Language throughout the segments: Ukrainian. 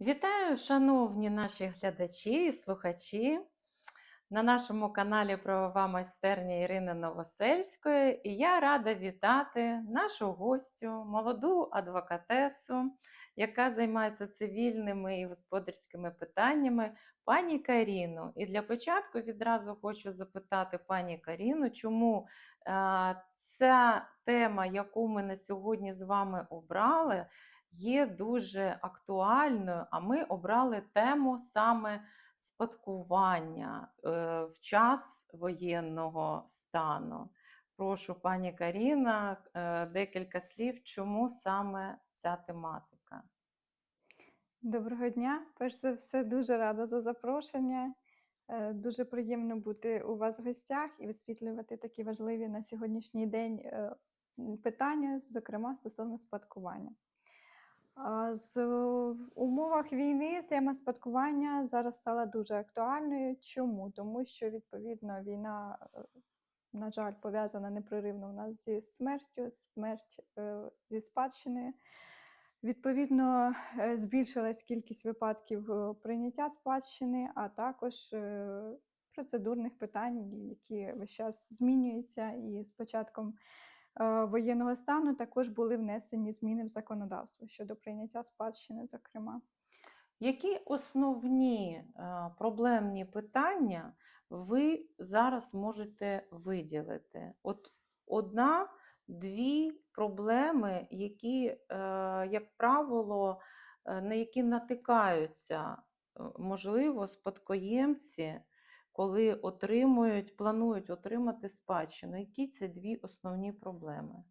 Вітаю, шановні наші глядачі і слухачі на нашому каналі Правова майстерня Ірини Новосельської. І я рада вітати нашу гостю, молоду адвокатесу, яка займається цивільними і господарськими питаннями, пані Каріну. І для початку відразу хочу запитати пані Каріну, чому е, ця тема, яку ми на сьогодні з вами обрали, є дуже актуальною, а ми обрали тему саме спадкування е, в час воєнного стану. Прошу, пані Каріна, е, декілька слів, чому саме ця тематика. Доброго дня. Перш за все, дуже рада за запрошення. Е, Дуже приємно бути у вас в гостях і висвітлювати такі важливі на сьогоднішній день питання, зокрема стосовно спадкування. З е, умовах війни тема спадкування зараз стала дуже актуальною. Чому? Тому що відповідно війна, е, на жаль, пов'язана непреривно у нас зі смертю, смерть е, зі спадщиною. Відповідно, збільшилась кількість випадків прийняття спадщини, а також процедурних питань, які весь час змінюються. І з початком воєнного стану також були внесені зміни в законодавство щодо прийняття спадщини, зокрема. Які основні е, проблемні питання ви зараз можете виділити? От одна, дві проблеми, які, е, як правило, е, на які натикаються, е, можливо, спадкоємці, коли отримують, планують отримати спадщину. Які це дві основні проблеми?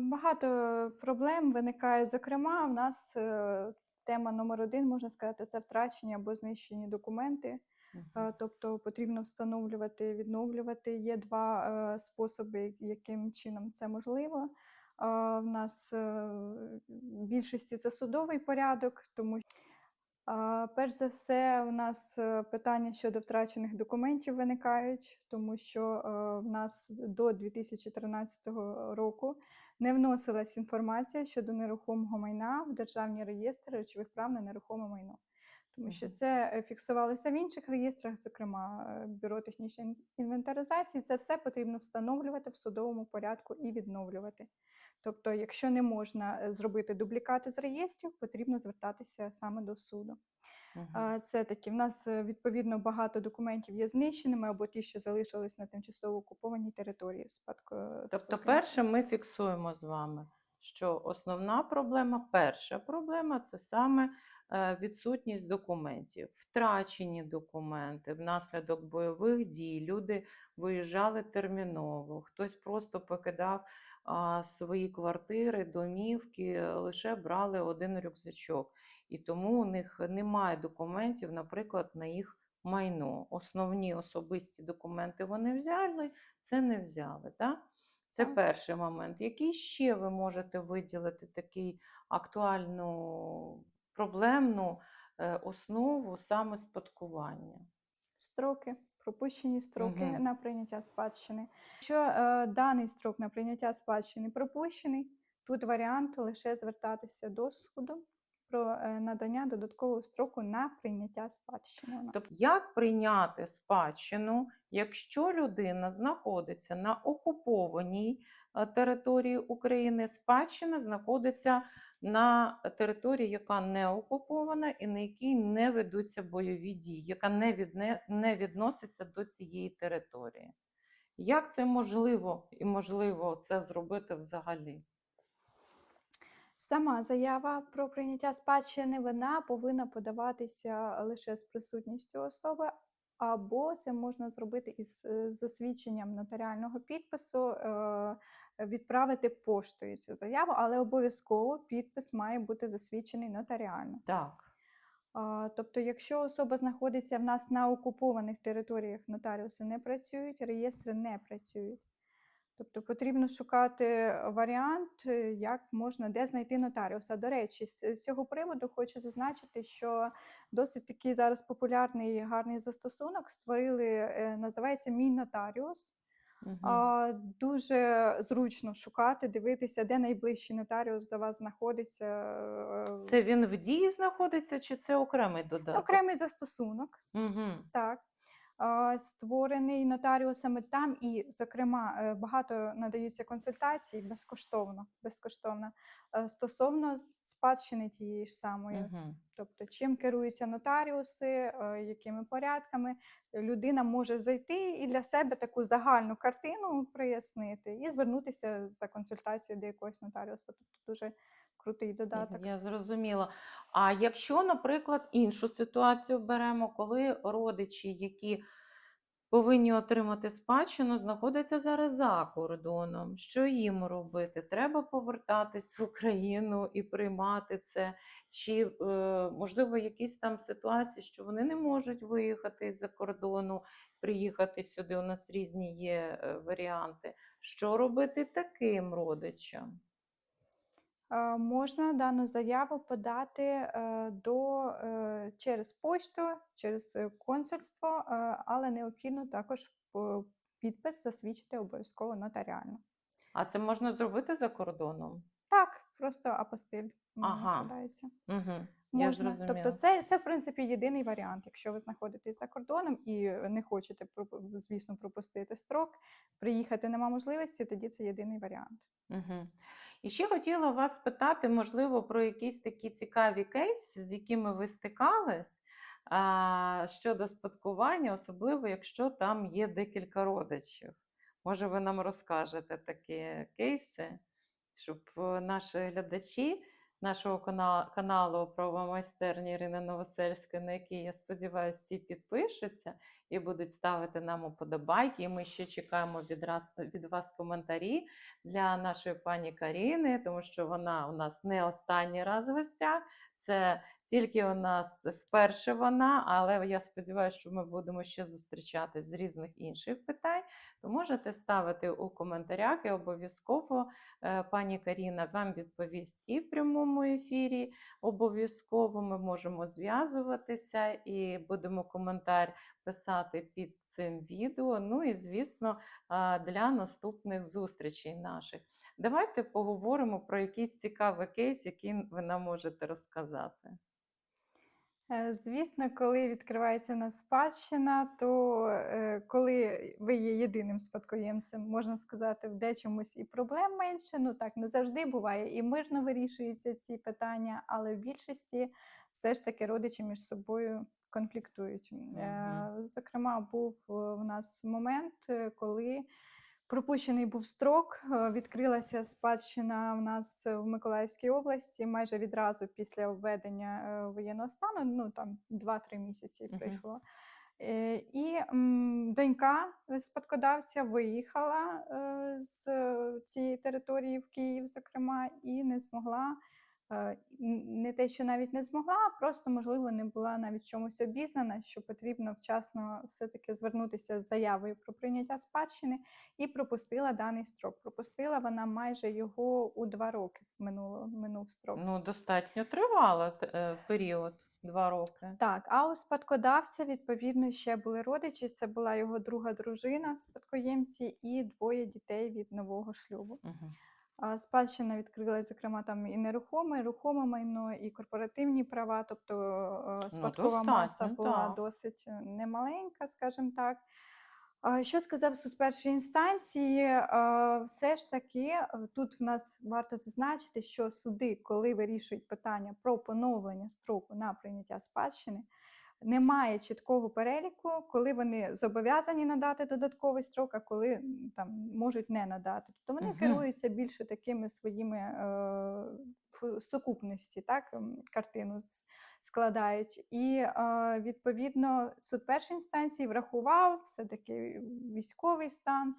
Багато проблем виникає. Зокрема, в нас е, тема номер один, можна сказати, це втрачені або знищені документи. Е, Тобто потрібно встановлювати, відновлювати. Є два е, способи, яким чином це можливо. Е, В нас е, в більшості це судовий порядок, тому що Перш за все, у нас е, питання щодо втрачених документів виникають, тому що е, в нас до 2013 року не вносилась інформація щодо нерухомого майна в державні реєстри речових прав на нерухоме майно. Тому що це е, фіксувалося в інших реєстрах, зокрема бюро технічної інвентаризації. Це все потрібно встановлювати в судовому порядку і відновлювати. Тобто, якщо не можна е, зробити дублікати з реєстрів, потрібно звертатися саме до суду. А, Це такі. В нас е, відповідно багато документів є знищеними або ті, що залишились на тимчасово окупованій території. Спадко... Тобто, перше, ми фіксуємо з вами, що основна проблема, перша проблема це саме е, відсутність документів, втрачені документи внаслідок бойових дій. Люди виїжджали терміново, хтось просто покидав свої квартири, домівки, лише брали один рюкзачок. І тому у них немає документів, наприклад, на їх майно. Основні особисті документи вони взяли, це не взяли. Так? Це перший момент. Який ще ви можете виділити такий актуальну проблемну е, основу саме спадкування? строки, пропущені строки Мгм. на прийняття спадщини. Якщо е, даний строк на прийняття спадщини пропущений, тут варіант лише звертатися до суду про е, надання додаткового строку на прийняття спадщини. У нас. Тобто, як прийняти спадщину, якщо людина знаходиться на окупованій е, території України, спадщина знаходиться на території, яка не окупована і на якій не ведуться бойові дії, яка не, відне, не відноситься до цієї території? Як це можливо і можливо це зробити взагалі? Сама заява про прийняття спадщини вона повинна подаватися лише з присутністю особи, або це можна зробити із е, засвідченням нотаріального підпису, е, відправити поштою цю заяву, але обов'язково підпис має бути засвідчений нотаріально. Так. Тобто, якщо особа знаходиться в нас на окупованих територіях, нотаріуси не працюють, реєстри не працюють. Тобто потрібно шукати варіант, е, як можна де знайти нотаріуса. До речі, з цього приводу хочу зазначити, що досить такий зараз популярний і гарний застосунок створили, е, називається Мій нотаріус. А, дуже зручно шукати, дивитися, де найближчий нотаріус до вас знаходиться. е, Це він в дії знаходиться, чи це окремий додаток? окремий застосунок. Угу. Так. Створений нотаріусами там, і, зокрема, е, багато надаються консультацій безкоштовно, безкоштовно е, стосовно спадщини тієї ж самої. Угу. Тобто, чим керуються нотаріуси, е, якими порядками людина може зайти і для себе таку загальну картину прояснити і звернутися за консультацією до якогось нотаріуса. Тобто дуже крутий додаток. Я зрозуміла. А якщо, наприклад, іншу ситуацію беремо, коли родичі, які повинні отримати спадщину, знаходяться зараз за кордоном, що їм робити? Треба повертатись в Україну і приймати це? Чи, е, можливо, якісь там ситуації, що вони не можуть виїхати з-за кордону, приїхати сюди? У нас різні є е, варіанти. Що робити таким родичам? Е, Можна дану заяву подати е, до, е, через пошту, через консульство, але необхідно також підпис засвідчити обов'язково нотаріально. А це можна зробити за кордоном? Так, просто апостиль Ага. Угу. Я Можна. зрозуміла. Тобто, це, це в принципі єдиний варіант. Якщо ви знаходитесь за кордоном і не хочете звісно пропустити строк, приїхати нема можливості, тоді це єдиний варіант. Угу. І ще хотіла вас спитати, можливо, про якісь такі цікаві кейси, з якими ви стикались а, щодо спадкування, особливо якщо там є декілька родичів. Може, ви нам розкажете такі кейси, щоб е, наші глядачі нашого кана- каналу про майстерні Ірини Новосельської, на який, я сподіваюся, всі підпишуться і будуть ставити нам уподобайки. І ми ще чекаємо від, раз, від вас коментарі для нашої пані Каріни, тому що вона у нас не останній раз в гостях. Це тільки у нас вперше вона, але я сподіваюся, що ми будемо ще зустрічатись з різних інших питань. То можете ставити у коментарях і обов'язково е, пані Каріна вам відповість і в прямому ефірі. Обов'язково ми можемо зв'язуватися і будемо коментар писати під цим відео. Ну і звісно, для наступних зустрічей наших. Давайте поговоримо про якийсь цікавий кейс, який ви нам можете розказати. Е, Звісно, коли відкривається у нас спадщина, то е, коли ви є єдиним спадкоємцем, можна сказати, в дечомусь і проблем менше. Ну так не завжди буває, і мирно вирішуються ці питання, але в більшості все ж таки родичі між собою конфліктують. Е, Зокрема, був в нас момент, коли Пропущений був строк, е, відкрилася спадщина в нас в Миколаївській області майже відразу після введення е, воєнного стану, ну там 2-3 місяці пройшло. Е, І донька спадкодавця виїхала з цієї території в Київ, зокрема, і не змогла. Е, Не те, що навіть не змогла, а просто, можливо, не була навіть чомусь обізнана, що потрібно вчасно все-таки звернутися з заявою про прийняття спадщини і пропустила даний строк. Пропустила вона майже його у два роки минуло, минув строк. Ну, достатньо тривало е, період два роки. Так, а у спадкодавця, відповідно, ще були родичі. Це була його друга дружина, спадкоємці, і двоє дітей від нового шлюбу. Угу. Спадщина відкрилась, зокрема, там і нерухоме, і рухоме майно, і корпоративні права, тобто е, спадкова маса достатньо, була так. досить е, немаленька, скажімо так. Що сказав суд першої інстанції? Е, Все ж таки, тут в нас варто зазначити, що суди, коли вирішують питання про поновлення строку на прийняття спадщини, немає чіткого переліку, коли вони зобов'язані надати додатковий строк, а коли там можуть не надати. Тобто вони Мгм. керуються більше такими своїми е, сукупності, так картину складають. І е, відповідно суд першої інстанції врахував все-таки військовий стан.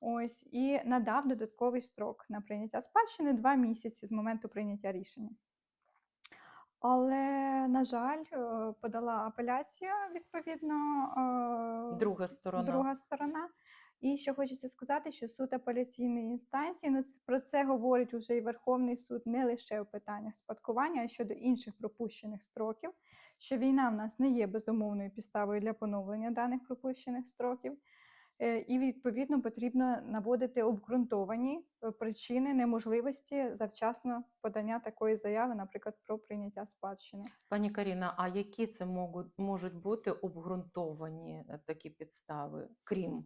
Ось і надав додатковий строк на прийняття спадщини два місяці з моменту прийняття рішення. Але, на жаль, е, подала апеляцію відповідно е, Друга сторона. друга сторона. І що хочеться сказати, що суд апеляційної інстанції ну, про це говорить уже і Верховний суд не лише у питаннях спадкування, а й щодо інших пропущених строків, що війна в нас не є безумовною підставою для поновлення даних пропущених строків. Е, І відповідно потрібно наводити обґрунтовані е, причини неможливості завчасно подання такої заяви, наприклад, про прийняття спадщини. Пані Каріна, а які це можуть, можуть бути обґрунтовані е, такі підстави, крім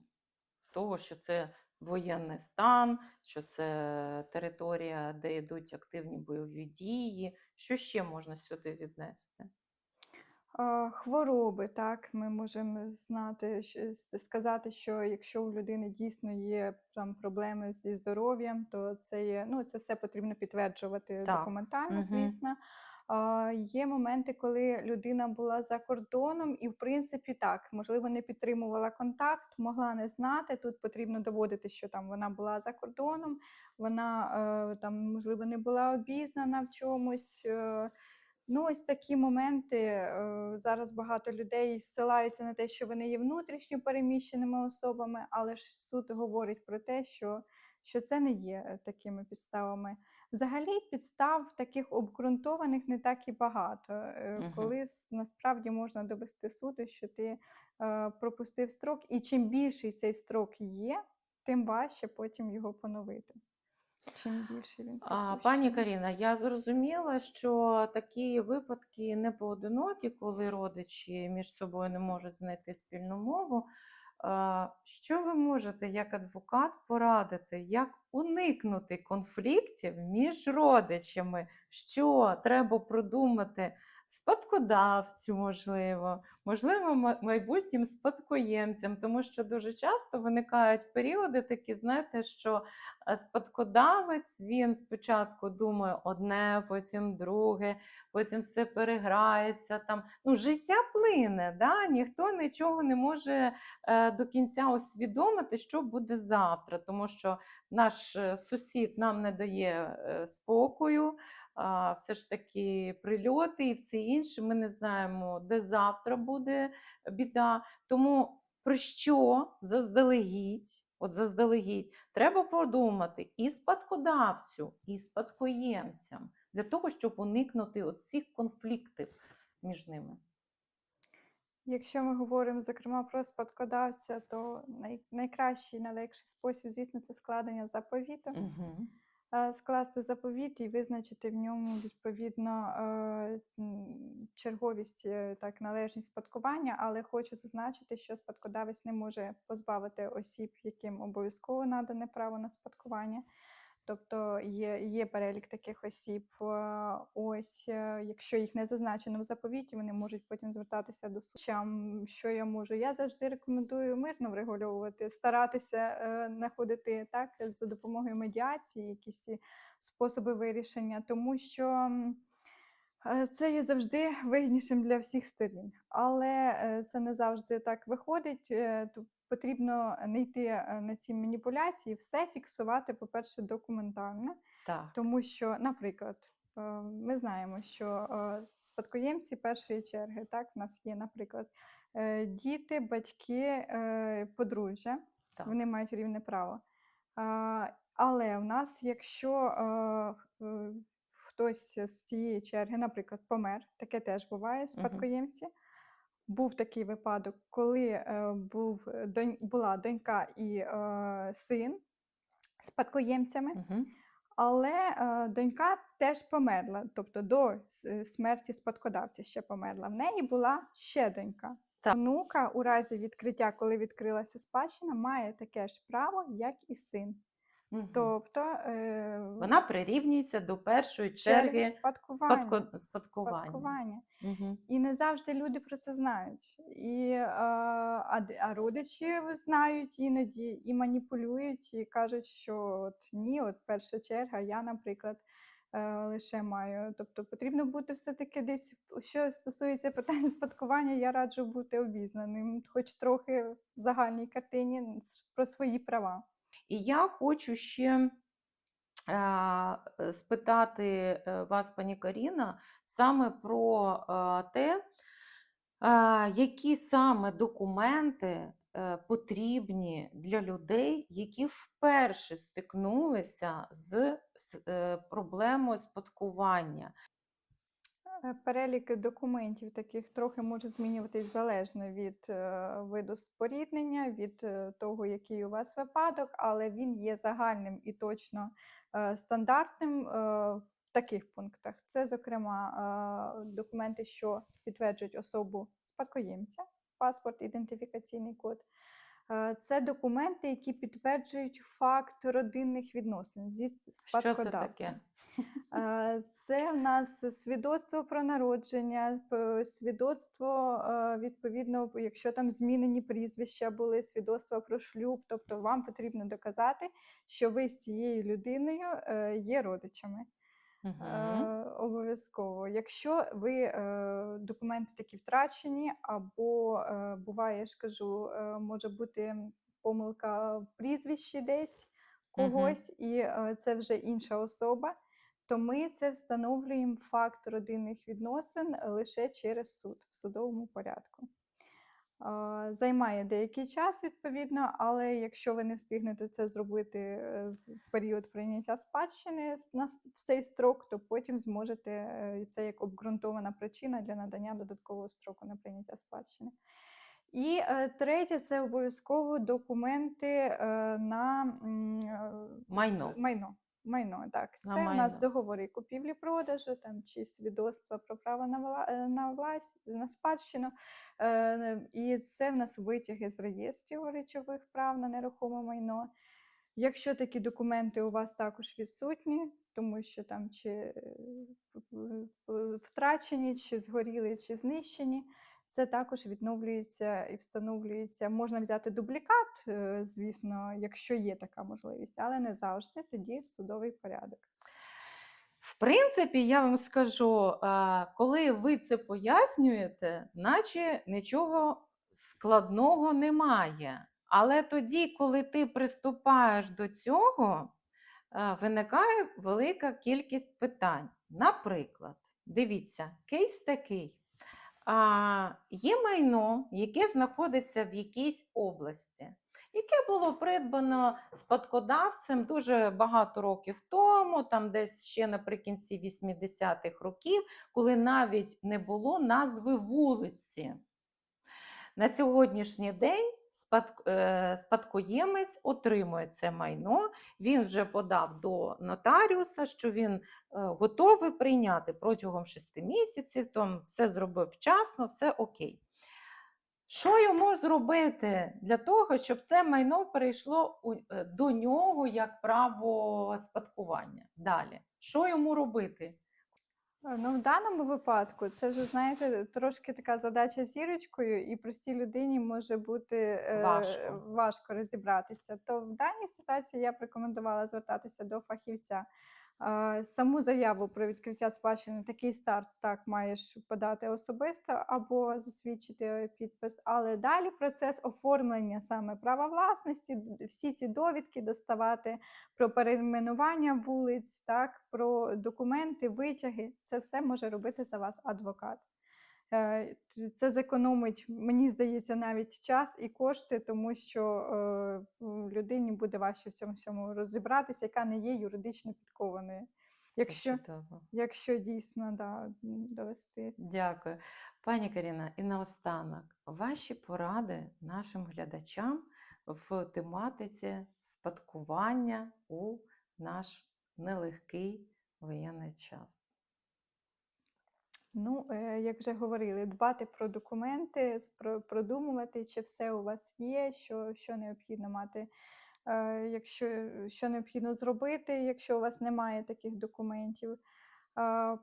того, що це воєнний стан, що це територія, де йдуть активні бойові дії? Що ще можна сюди віднести? Хвороби, так, ми можемо знати, сказати, що якщо у людини дійсно є там проблеми зі здоров'ям, то це є, ну, це все потрібно підтверджувати Так, документально, звісно. А, Є моменти, коли людина була за кордоном, і в принципі так, можливо, не підтримувала контакт, могла не знати. Тут потрібно доводити, що там вона була за кордоном, вона е, там, можливо, не була обізнана в чомусь. Ну, ось такі моменти. е, Зараз багато людей ссилаються на те, що вони є внутрішньо переміщеними особами, але ж суд говорить про те, що, що це не є е, такими підставами. Взагалі, підстав таких обґрунтованих не так і багато. е, Коли насправді можна довести суду, що ти пропустив строк, і чим більший цей строк є, тим важче потім його поновити. Чим більше він А, пані. Каріна, я зрозуміла, що такі випадки не поодинокі, коли родичі між собою не можуть знайти спільну мову. Що ви можете як адвокат порадити, як уникнути конфліктів між родичами? Що треба продумати спадкодавцю, можливо, можливо, ма- майбутнім спадкоємцям, тому що дуже часто виникають періоди такі, знаєте, що спадкодавець він спочатку думає одне, потім друге, потім все переграється. Там ну життя плине, да? ніхто нічого не може е, до кінця усвідомити, що буде завтра, тому що наш е, сусід нам не дає е, спокою. Все ж таки прильоти і все інше. Ми не знаємо, де завтра буде біда. Тому про що заздалегідь, от заздалегідь, треба подумати і спадкодавцю, і спадкоємцям для того, щоб уникнути цих конфліктів між ними. Якщо ми говоримо, зокрема, про спадкодавця, то най, найкращий, найлегший спосіб, звісно, це складення заповіту. Угу. Е, Скласти заповіт і визначити в ньому відповідно е, черговість, е, так, належність спадкування, але хочу зазначити, що спадкодавець не може позбавити осіб, яким обов'язково надане право на спадкування. Тобто є, є перелік таких осіб. е, Ось, е, якщо їх не зазначено в заповіті, вони можуть потім звертатися до сучам. Що я можу? Я завжди рекомендую мирно врегульовувати, старатися е, так за допомогою медіації, якісь способи вирішення, тому що. Е, Це є завжди вигіднішим для всіх сторін, але е, це не завжди так виходить. е, Потрібно не йти на ці маніпуляції, все фіксувати, по-перше, документально, Так. тому що, наприклад, ми знаємо, що спадкоємці першої черги, так, в нас є, наприклад, діти, батьки, подружжя, Так. вони мають рівне право. Але в нас, якщо хтось з цієї черги, наприклад, помер, таке теж буває спадкоємці. Був такий випадок, коли е, був донь, була донька і е, син спадкоємцями, Угу. але е, донька теж померла, тобто до смерті спадкодавця ще померла. В неї була ще донька. Так. Онука у разі відкриття, коли відкрилася спадщина, має таке ж право, як і син. Тобто е, Вона прирівнюється до першої черги черги спадкування. спадко... спадкування. спадкування. Угу. І не завжди люди про це знають. І, е, а, а родичі знають іноді і маніпулюють, і кажуть, що от ні, от перша черга, я, наприклад, е, лише маю. Тобто потрібно бути все-таки десь, що стосується питань спадкування, я раджу бути обізнаним, хоч трохи в загальній картині про свої права. І я хочу ще е, спитати е, вас, пані Каріна, саме про те, які саме документи е, потрібні для людей, які вперше стикнулися з е, проблемою спадкування. Е, Перелік документів таких трохи може змінюватись залежно від е, виду споріднення, від е, того, який у вас випадок, але він є загальним і точно стандартним в таких пунктах. Це, зокрема, документи, що підтверджують особу спадкоємця, паспорт, ідентифікаційний код. Е, Це документи, які підтверджують факт родинних відносин зі Що це таке? Е, Це в нас свідоцтво про народження, свідоцтво, е, відповідно, якщо там змінені прізвища були, свідоцтво про шлюб, тобто вам потрібно доказати, що ви з цією людиною є родичами. Е, Обов'язково. Якщо ви е, документи такі втрачені, або е, буває, я ж кажу, е, може бути помилка в прізвищі десь когось, і е, це вже інша особа, то ми це встановлюємо факт родинних відносин лише через суд в судовому порядку. Займає деякий час, відповідно, але якщо ви не встигнете це зробити е, з- в період прийняття спадщини на цей строк, то потім зможете е, це як обґрунтована причина для надання додаткового строку на прийняття спадщини. І е, третє це обов'язково документи на Майно. майно. Майно, так. Це у нас договори купівлі-продажу, там чи свідоцтва про право на вла... е, на власть, на спадщину. Е, І це в нас витяги з реєстрів речових прав на нерухоме майно. Якщо такі документи у вас також відсутні, тому що там чи е, втрачені, чи згоріли, чи знищені, це також відновлюється і встановлюється. Можна взяти дублікат, е, звісно, якщо є така можливість, але не завжди тоді судовий порядок. В принципі, я вам скажу, коли ви це пояснюєте, наче нічого складного немає. Але тоді, коли ти приступаєш до цього, виникає велика кількість питань. Наприклад, дивіться, кейс такий. А, Є майно, яке знаходиться в якійсь області, яке було придбано спадкодавцем дуже багато років тому, там десь ще наприкінці 80-х років, коли навіть не було назви вулиці. На сьогоднішній день спадкоємець отримує це майно. Він вже подав до нотаріуса, що він е, готовий прийняти протягом 6 місяців, там все зробив вчасно, все окей. Що йому зробити для того, щоб це майно перейшло е, до нього як право спадкування? Далі. Що йому робити? Е, Ну, в даному випадку це вже, знаєте, трошки така задача зірочкою, і простій людині може бути е, Важко. важко розібратися. То в даній ситуації я б рекомендувала звертатися до фахівця. Саму заяву про відкриття спадщини, такий старт так маєш подати особисто або засвідчити підпис. Але далі процес оформлення саме права власності, всі ці довідки доставати про перейменування вулиць, так, про документи, витяги. Це все може робити за вас адвокат. Е, Це зекономить, мені здається, навіть час і кошти, тому що е, людині буде важче в цьому всьому розібратися, яка не є юридично підкованою. Якщо, якщо дійсно да, довести. Дякую. Пані Каріна, і наостанок, ваші поради нашим глядачам в тематиці спадкування у наш нелегкий воєнний час. Ну, е, як вже говорили, дбати про документи, продумувати, чи все у вас є, що, що необхідно мати, е, якщо, що необхідно зробити, якщо у вас немає таких документів.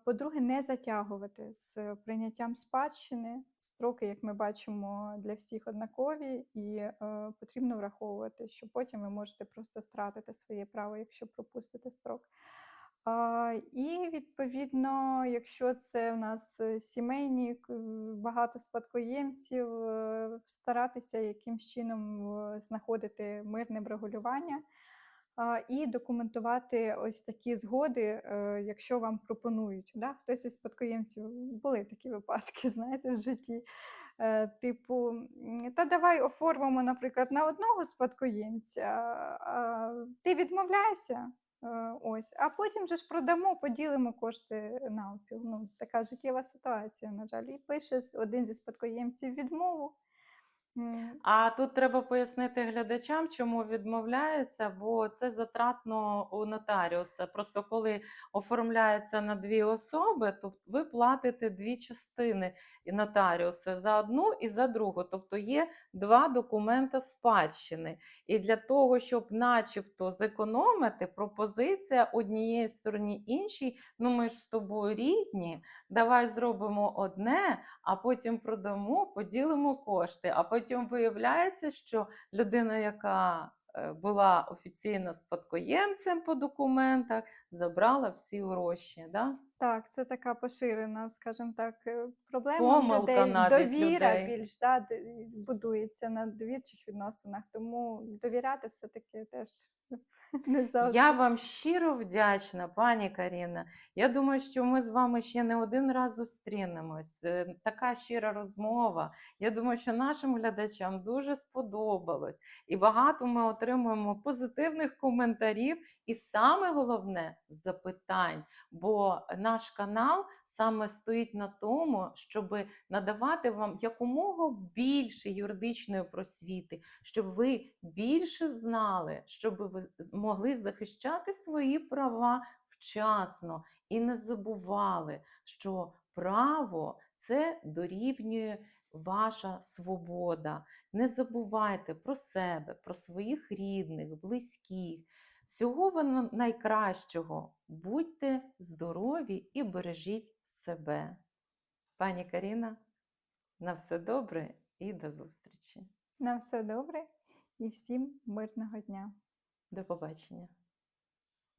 По-друге, не затягувати з прийняттям спадщини. Строки, як ми бачимо, для всіх однакові, і е, потрібно враховувати, що потім ви можете просто втратити своє право, якщо пропустите строк. І відповідно, якщо це у нас е, сімейні багато спадкоємців, е, старатися якимсь чином е, знаходити мирне врегулювання і документувати ось такі згоди, е, якщо вам пропонують. Да? Хтось із спадкоємців були такі випадки, знаєте, в житті. Е, Типу, та давай оформимо, наприклад, на одного спадкоємця, ти відмовляєшся. Е, Ось, а потім же ж продамо, поділимо кошти навпіл. Ну, така життєва ситуація, на жаль. І пише один зі спадкоємців відмову. А тут треба пояснити глядачам, чому відмовляється, бо це затратно у нотаріуса. Просто коли оформляється на дві особи, то ви платите дві частини нотаріусу за одну і за другу. Тобто є два документа спадщини. І для того, щоб начебто зекономити, пропозиція однієї стороні іншій, ну ми ж з тобою рідні, давай зробимо одне, а потім продамо, поділимо кошти. А потім виявляється, що людина, яка е, була офіційно спадкоємцем по документах, забрала всі гроші. Да? Так, це така поширена, скажімо так, е, проблема Помилка людей. навіть Довіра людей. більш да, будується на довірчих відносинах, тому довіряти все-таки теж не завжди. Я вам щиро вдячна, пані Каріна. Я думаю, що ми з вами ще не один раз зустрінемось. Е, Така щира розмова. Я думаю, що нашим глядачам дуже сподобалось. І багато ми отримуємо позитивних коментарів, і саме головне запитань. Бо наш канал саме стоїть на тому, щоб надавати вам якомога більше юридичної просвіти, щоб ви більше знали, щоб ви могли захищати свої права вчасно і не забували, що право це дорівнює ваша свобода. Не забувайте про себе, про своїх рідних, близьких. Всього вам найкращого. Будьте здорові і бережіть себе. Пані Каріна, на все добре і до зустрічі. На все добре і всім мирного дня. До побачення.